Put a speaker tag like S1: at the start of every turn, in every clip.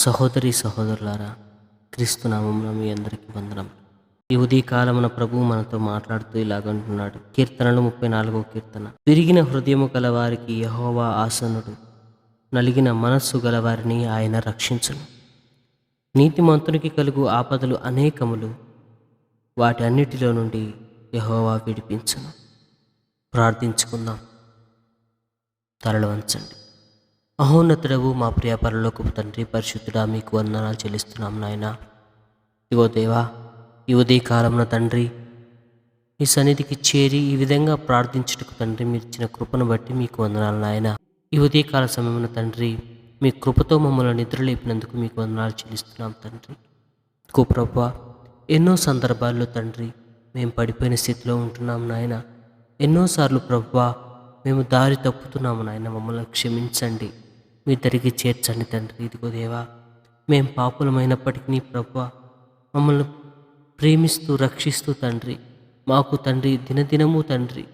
S1: సహోదరి సహోదరులారా క్రీస్తునామంలో మీ అందరికీ వందనం. ఈ ఉదయకాలమున ప్రభు మనతో మాట్లాడుతూ ఇలాగంటున్నాడు కీర్తనలు ముప్పై నాలుగో కీర్తన. విరిగిన హృదయము గలవారికి యహోవా ఆసనుడు. నలిగిన మనస్సు గలవారిని ఆయన రక్షించును. నీతిమంతునికి కలుగు ఆపదలు అనేకములు వాటి అన్నిటిలో నుండి యహోవా విడిపించును. ప్రార్థించుకుందాం. తలలు వంచండి మహోన్నతుడవు మా ప్రియ పరలోకపు తండ్రి పరిశుద్ధుడా మీకు వందనాలు చెల్లిస్తున్నాం నాయన. ఇగో దేవా ఈ ఉదయ తండ్రి ఈ సన్నిధికి చేరి ఈ విధంగా ప్రార్థించుటకు తండ్రి మీరు ఇచ్చిన కృపను బట్టి మీకు వందనాలు నాయన. ఈ ఉదయకాల సమయమున తండ్రి మీ కృపతో మమ్మల్ని నిద్రలేపినందుకు మీకు వందనాలు చెల్లిస్తున్నాం తండ్రి. కుప్రభ ఎన్నో సందర్భాల్లో తండ్రి మేము పడిపోయిన స్థితిలో ఉంటున్నాం నాయన. ఎన్నోసార్లు ప్రభా మేము దారి తప్పుతున్నాము నాయన మమ్మల్ని క్షమించండి. మీ దరికి చేర్చండి తండ్రి. ఇదిగో దేవా మేం పాపులమైనప్పటికీ ప్రభా మమ్మల్ని ప్రేమిస్తూ రక్షిస్తూ తండ్రి. మాకు తండ్రి దినదినము తండ్రి.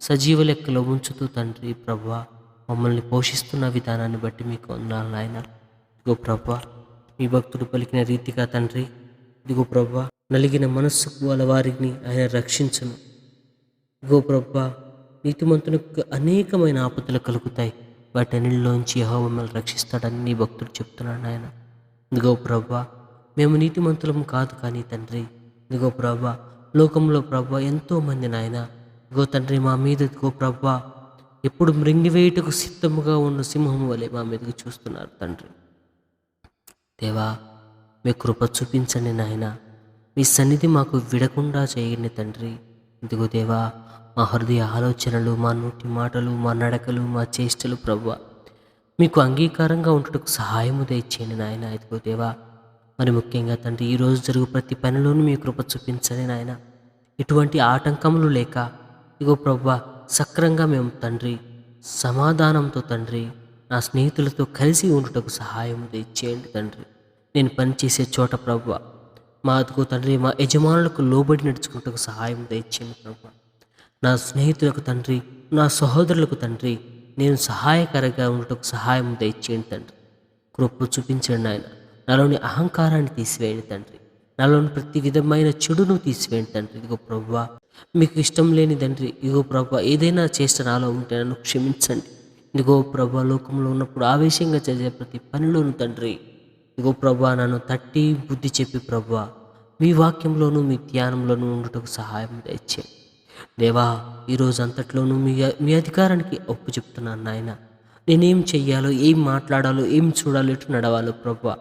S1: సజీవ లెక్కలో ఉంచుతూ తండ్రి ప్రభా మమ్మల్ని పోషిస్తున్న విధానాన్ని బట్టి మీకు వందనాలు నాయన. ఇదిగో ప్రభా మీ భక్తుడు పలికిన రీతిగా తండ్రి. ఇదిగో ప్రభా నలిగిన మనస్సుకు వాళ్ళ వారిని ఆయన రక్షించను. ఇదిగో ప్రభా నీతిమంతునికి అనేకమైన ఆపదలు కలుగుతాయి. వాటన్నిటిలోంచి యహో మమ్మల్ని రక్షిస్తాడని నీ భక్తుడు చెప్తున్నాడు ఆయన ఇదిగో ప్రభా మేము నీతిమంతులం కాదు కానీ తండ్రి. ఇదిగో ప్రభా లోకంలో ప్రభా ఎంతో మంది నాయన. ఇదిగో తండ్రి మా మీద ఇదిగో ప్రభా ఎప్పుడు మృంగివేయుటకు సిద్ధముగా ఉన్న సింహం వలె మా మీదకి చూస్తున్నారు తండ్రి. దేవా మీ కృప చూపించండి నాయన. మీ సన్నిధి మాకు విడకుండా చేయండి తండ్రి. ఇదిగో దేవా మా హృదయ ఆలోచనలు మా నోటి మాటలు మా నడకలు మా చేష్టలు ప్రభు మీకు అంగీకారంగా ఉండటకు సహాయము దయచేయండి నాయన. ఇదిగో దేవా మరి ముఖ్యంగా తండ్రి ఈరోజు జరుగు ప్రతి పనిలోనూ మీ కృప చూపించండి నాయన. ఎటువంటి ఆటంకములు లేక ఇగో ప్రభు సక్రంగా మేము తండ్రి సమాధానంతో తండ్రి నా స్నేహితులతో కలిసి ఉండుటకు సహాయము దయచేయండి తండ్రి. నేను పనిచేసే చోట ప్రభు మా అదుగో తండ్రి మా యజమానులకు లోబడి నడుచుకుంటకు సహాయం దయచేయండి ప్రభు నా స్నేహితులకు తండ్రి నా సహోదరులకు తండ్రి నేను సహాయకరంగా ఉండటకు సహాయం దయచేయండి తండ్రి. కృప చూపించండి ఆయన నాలోని అహంకారాన్ని తీసివేయండి తండ్రి. నాలోని ప్రతి విధమైన చెడును తీసివేయండి తండ్రి. ఇదిగో ప్రభు మీకు ఇష్టం లేని తండ్రి ఇదిగో ప్రభు ఏదైనా చేష్ట నాలో ఉంటే నన్ను క్షమించండి. ఇదిగో ప్రభు లోకంలో ఉన్నప్పుడు ఆవేశంగా చేసే ప్రతి పనిలోను తండ్రి. ఇదిగో ప్రభు నన్ను తట్టి బుద్ధి చెప్పి ప్రభు మీ వాక్యంలోనూ మీ ధ్యానంలోనూ ఉండటకు సహాయం దయచేయండి. దేవా ఈరోజు అంతట్లోనూ మీ మీ అధికారానికి ఒప్పు చెప్తున్నాను నాయన. నేనేం చెయ్యాలో ఏం మాట్లాడాలో ఏం చూడాలో ఎటు నడవాలో ప్రభా.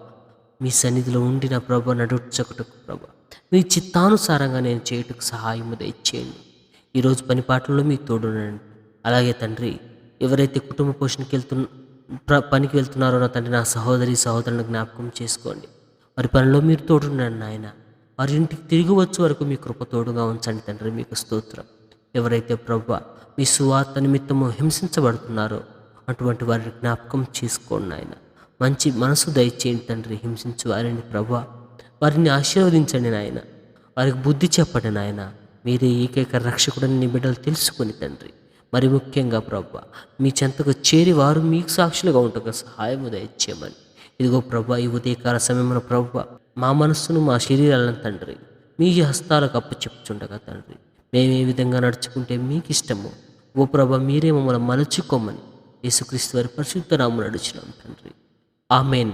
S1: మీ సన్నిధిలో ఉండి నా ప్రభ నడుచకుటకు ప్రభు. మీ చిత్తానుసారంగా నేను చేయటకు సహాయము దయచేయండి. ఈరోజు పని పాటల్లో మీ తోడునండి అలాగే తండ్రి ఎవరైతే కుటుంబ పోషణకి వెళ్తున్న ప్ర పనికి వెళ్తున్నారో నా తండ్రి నా సహోదరి సహోదరుని జ్ఞాపకం చేసుకోండి. వారి పనిలో మీరు తోడుండండి నాయన. వారి ఇంటికి తిరిగి వచ్చే వరకు మీ కృప తోడుగా ఉంచండి తండ్రి మీకు స్తోత్రం. ఎవరైతే ప్రభు మీ సువార్త నిమిత్తము హింసించబడుతున్నారో అటువంటి వారిని జ్ఞాపకం చేసుకోండి నాయన. మంచి మనసు దయచేయండి తండ్రి హింసించు వారిని ప్రభు. వారిని ఆశీర్వదించండి నాయన. వారికి బుద్ధి చెప్పండి నాయన. మీరే ఏకైక రక్షకుడని నీ బిడ్డలు తెలుసుకుని తండ్రి. మరి ముఖ్యంగా ప్రభు మీ చెంతకు చేరి వారు మీకు సాక్షులుగా ఉండగా సహాయము దయచేయమని. ఇదిగో ప్రభా ఈ ఉదయకాల సమయమున ప్రభు మా మనస్సును మా శరీరాలను తండ్రి మీ హస్తాలకు అప్పచెప్పుచుండగా తండ్రి మేము ఏ విధంగా నడుచుకుంటే మీకు ఇష్టము ఓ ప్రభ మీరే మమ్మల్ని మలుచుకోమని యేసుక్రీస్తు వారి పరిశుద్ధ నామం నడుచున్నాం తండ్రి. ఆమెన్.